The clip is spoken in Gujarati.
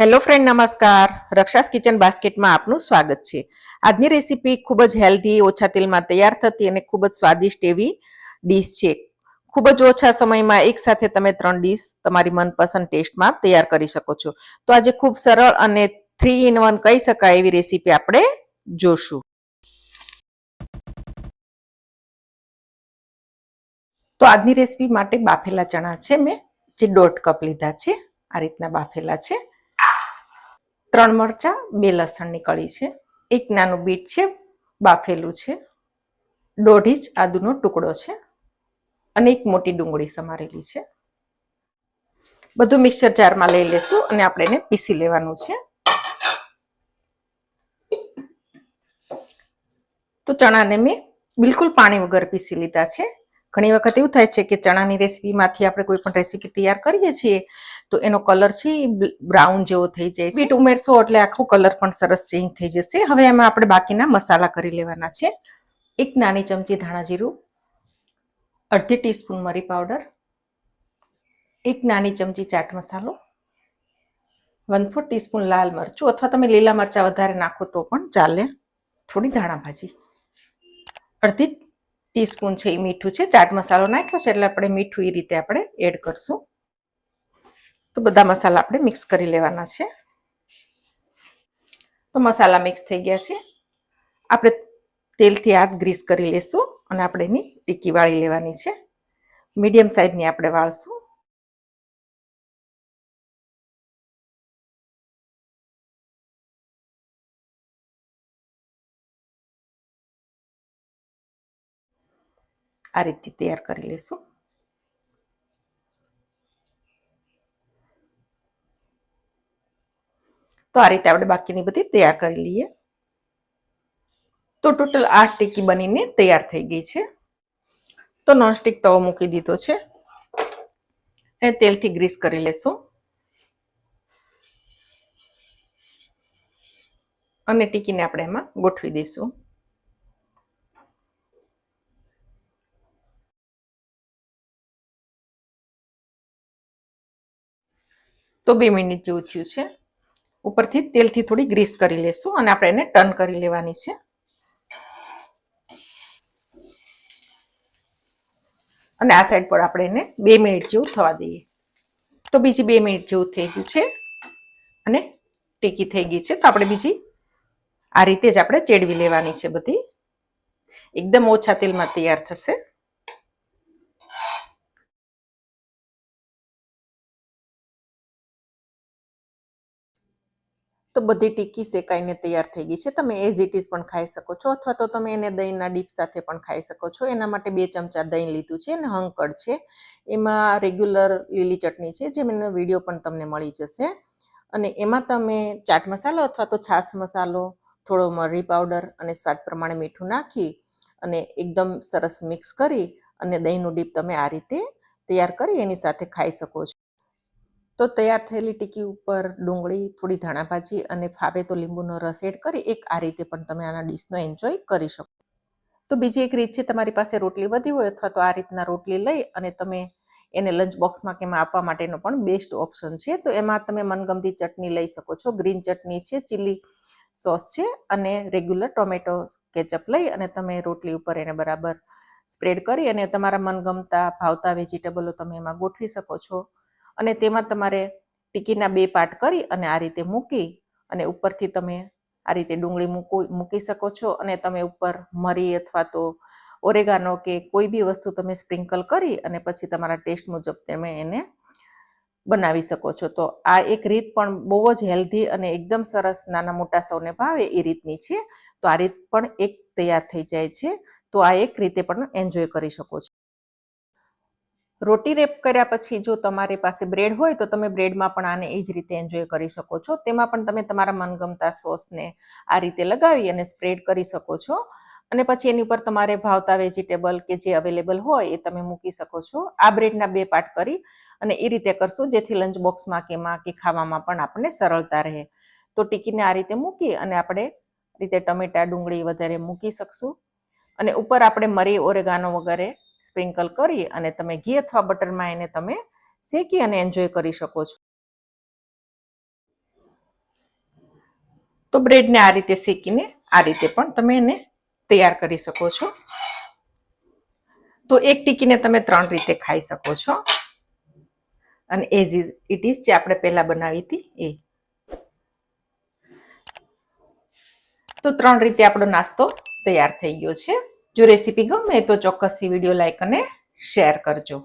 હેલો ફ્રેન્ડ, નમસ્કાર. રક્ષાસ કિચન બાસ્કેટમાં આપનું સ્વાગત છે. આજની રેસીપી ખૂબ જ હેલ્ધી, ઓછા તેલમાં તૈયાર થતી અને ખૂબ જ સ્વાદિષ્ટ એવી ડીશ છે. ખૂબ જ ઓછા સમયમાં એક સાથે તમે ત્રણ ડીશ તમારી મનપસંદ ટેસ્ટમાં તૈયાર કરી શકો છો. તો આજે ખૂબ સરળ અને થ્રી ઇન વન કહી શકાય એવી રેસીપી આપણે જોશું. તો આજની રેસીપી માટે બાફેલા ચણા છે. મેં જે દોઢ કપ લીધા છે. આ રીતના બાફેલા છે. ત્રણ મરચાં, બે લસણની કળી છે, એક નાનું બીટ છે, બાફેલું છે, દોઢ ઇંચ આદુનો ટુકડો છે અને એક મોટી ડુંગળી સમારેલી છે. બધું મિક્સર જારમાં લઈ લેશું અને આપણે એને પીસી લેવાનું છે. તો ચણાને મેં બિલકુલ પાણી વગર પીસી લીધા છે. ઘણી વખત એવું થાય છે કે ચણાની રેસીપીમાંથી આપણે કોઈ પણ રેસીપી તૈયાર કરીએ છીએ, તો એનો કલર છે બ્રાઉન જેવો થઈ જાય બીટ ઉમેરશો એટલે આખો કલર પણ સરસ ચેન્જ થઈ જશે. હવે એમાં આપણે બાકીના મસાલા કરી લેવાના છે. એક નાની ચમચી ધાણા જીરું, અડધી ટીસ્પૂન મરી પાવડર, એક નાની ચમચી ચાટ મસાલો, વન ફોર ટીસ્પૂન લાલ મરચું અથવા તમે લીલા મરચાં વધારે નાખો તો પણ ચાલે થોડી ધાણા ભાજી. અડધી ટીસ્પૂન છે એ મીઠું છે. ચાટ મસાલો નાખ્યો છે એટલે આપણે મીઠું એ રીતે આપણે એડ કરશું. તો બધા મસાલા આપણે મિક્સ કરી લેવાના છે. તો મસાલા મિક્સ થઈ ગયા છે. આપણે તેલથી હાથ ગ્રીસ કરી લેશું અને આપણે એની ટીકી વાળી લેવાની છે. મીડિયમ સાઇઝની આપણે વાળશું. આ રીતે તૈયાર કરી લેશું. તો આ રીતે આપણે બાકીની બધી તૈયાર કરી લઈએ. તો ટોટલ આઠ ટીકી બનીને તૈયાર થઈ ગઈ છે. તો નોનસ્ટિક તવો મૂકી દીધો છે. એ તેલથી ગ્રીસ કરી લેશું. અને ટીકીને આપણે એમાં ગોઠવી દઈશું. તો બે મિનિટ જેવું થયું છે. ઉપરથી તેલથી થોડી ગ્રીસ કરી લેશું અને આપણે એને ટર્ન કરી લેવાની છે. અને આ સાઈડ પર આપણે એને બે મિનિટ જેવું થવા દઈએ. તો બીજી બે મિનિટ જેવું થઈ ગયું છે અને ટેકી થઈ ગઈ છે. તો આપણે બીજી આ રીતે જ આપણે ચેડવી લેવાની છે બધી. એકદમ ઓછા તેલમાં તૈયાર થશે. તો બધી ટીકી શેકાઈને તૈયાર થઈ ગઈ છે. તમે એઝ ઇટ ઇઝ પણ ખાઈ શકો છો અથવા તો તમે એને દહીંના ડીપ સાથે પણ ખાઈ શકો છો. એના માટે બે ચમચા દહીં લીધું છે અને હંકડ છે. એમાં રેગ્યુલર લીલી ચટણી છે, જે મને વીડિયો પણ તમને મળી જશે. અને એમાં તમે ચાટ મસાલો અથવા તો છાશ મસાલો, થોડો મરી પાવડર અને સ્વાદ પ્રમાણે મીઠું નાખી અને એકદમ સરસ મિક્સ કરી અને દહીંનું ડીપ તમે આ રીતે તૈયાર કરી એની સાથે ખાઈ શકો છો. તો તૈયાર થયેલી ટીકી ઉપર ડુંગળી, થોડી ધાણા ભાજી અને ફાવે તો લીંબુનો રસ એડ કરી એક આ રીતે પણ તમે આના ડીશનો એન્જોય કરી શકો. તો બીજી એક રીત છે, તમારી પાસે રોટલી વધી હોય અથવા તો આ રીતના રોટલી લઈ અને તમે એને લંચ બોક્સમાં કે એમાં આપવા માટેનો પણ બેસ્ટ ઓપ્શન છે. તો એમાં તમે મનગમતી ચટણી લઈ શકો છો ગ્રીન ચટણી છે ચીલી સોસ છે અને રેગ્યુલર ટોમેટો કેચઅપ લઈ અને તમે રોટલી ઉપર એને બરાબર સ્પ્રેડ કરી અને તમારા મનગમતા, ભાવતા વેજીટેબલો તમે એમાં ગોઠવી શકો છો. અને તેમાં તમારે ટીકીના બે પાર્ટ કરી અને આ રીતે મૂકી અને ઉપરથી તમે આ રીતે ડુંગળી મૂકો, મૂકી શકો છો અને તમે ઉપર મરી અથવા તો ઓરેગાનો કે કોઈ બી વસ્તુ તમે સ્પ્રિંકલ કરી અને પછી તમારા ટેસ્ટ મુજબ તમે એને બનાવી શકો છો. તો આ એક રીત પણ બહુ જ હેલ્ધી અને એકદમ સરસ નાના મોટા સૌને ભાવે એ રીતની છે. તો આ રીત પણ એક તૈયાર થઈ જાય છે. તો આ એક રીતે પણ એન્જોય કરી શકો છો. રોટી રેપ કર્યા પછી જો તમારી પાસે બ્રેડ હોય તો તમે બ્રેડમાં પણ આને એ જ રીતે એન્જોય કરી શકો છો. તેમાં પણ તમે તમારા મનગમતા સોસને આ રીતે લગાવી અને સ્પ્રેડ કરી શકો છો. અને પછી એની ઉપર તમારે ભાવતા વેજીટેબલ કે જે અવેલેબલ હોય એ તમે મૂકી શકો છો. આ બ્રેડના બે પાર્ટ કરી અને એ રીતે કરશો જેથી લંચ બોક્સમાં કે માં કે ખાવામાં પણ આપણને સરળતા રહે. તો ટીકીને આ રીતે મૂકી અને આપણે રીતે ટમેટા ડુંગળી વધારે મૂકી શકશું. અને ઉપર આપણે મરી ઓરેગાનો વગેરે સ્પ્રિંકલ કરી અને તમે ઘી અથવા બટરમાં એને તમે શેકી અને એન્જોય કરી શકો છો. તો બ્રેડને આ રીતે શેકીને આ રીતે પણ તમે એને તૈયાર કરી શકો છો. તો એક ટીકીને તમે ત્રણ રીતે ખાઈ શકો છો. અને એઝ ઇઝ ઇટ ઇઝ જે આપણે પહેલા બનાવી હતી એ. તો ત્રણ રીતે આપણો નાસ્તો તૈયાર થઈ ગયો છે. જો રેસીપી ગમે તો ચોક્કસથી વીડિયો લાઇક અને શેર કરજો.